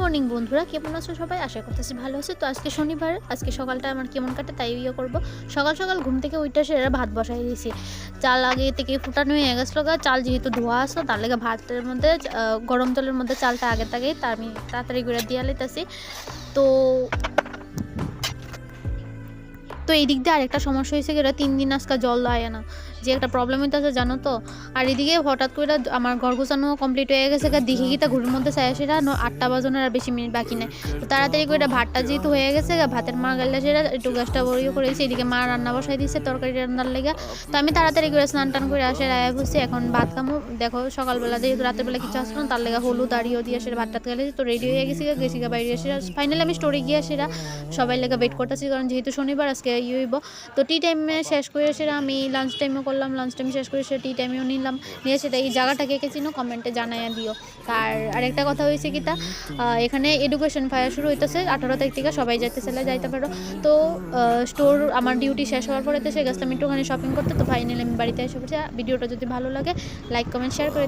Morning বন্ধুরা, কেমন আছো সবাই? আশা করতেছি ভালো আছো। তো আজকে শনিবার, আজকে সকালটা আমার কেমন কাটে তাই ইয়ে করব। সকাল সকাল ঘুম থেকে ওইটা সেরা ভাত বসাই দিয়েছি। চাল আগে থেকে ফুটানো হয়ে গেছিল গা, চাল যেহেতু ধোয়া আসো তার লেগে ভাতের মধ্যে গরম জলের মধ্যে চালটা আগে থাকেই তা আমি তাড়াতাড়ি করে দিয়ে লাইতেছি তো তো এই দিক দিয়ে আরেকটা সমস্যা হয়েছে কি, তিন দিন আজকে জল দেয় না। যে একটা প্রবলেম হইতেছে জানো তো? আর এদিকে হঠাৎ করে আমার ঘর গোছানো কমপ্লিট হয়ে গেছে দেখি কি তা ঘুরের মধ্যে চাই সেটা আটটা বাজনের আর বেশি মিনিট বাকি নেই। তো তাড়াতাড়ি করে এটা ভাতটা যেহেতু হয়ে গেছে ভাতের মা গেলে সেটা একটু গ্যাসটা বড়িয়ে করেছি এদিকে মা রান্না বসাই দিচ্ছে তরকারি রান্নার লেগে। তো আমি তাড়াতাড়ি করে স্নান টান করে আসে রায় বসে এখন ভাত খামো। দেখো সকালবেলা যেহেতু রাতের বেলা কিছু আসলো তার লেগে হলুদ আড়িও দিয়ে সেটা ভাত টাত গেলে তো রেডি হয়ে গেছি গেছি বাইরে এসে ফাইনালি আমি স্টোরে গিয়ে সেটা সবাই লেগে ওয়েট করতেছি কারণ যেহেতু শনিবার আজকে ইয়ে হইব। তো টি টাইমে শেষ করে সেটা আমি লাঞ্চ টাইমও করলাম লাঞ্চ টাইম শেষ করে সেটা টি টাইমেও নিলাম। নিয়ে সেটা এই জায়গাটা কে কে চিনো কমেন্টে জানাইয়া দিও। আর আরেকটা কথা হয়েছে কি তা এখানে এডুকেশন ফায়ার শুরু হইতেছে, আঠারো তারিখ থেকে সবাই যাইতে চাইলে যাইতে পারো। তো স্টোর আমার ডিউটি শেষ হওয়ার পরে তো সে গেছিলাম একটুখানি শপিং করতে, তো ফাইনালি আমি বাড়িতে এসে পড়ছি ভিডিওটা যদি ভালো লাগে লাইক কমেন্ট শেয়ার করে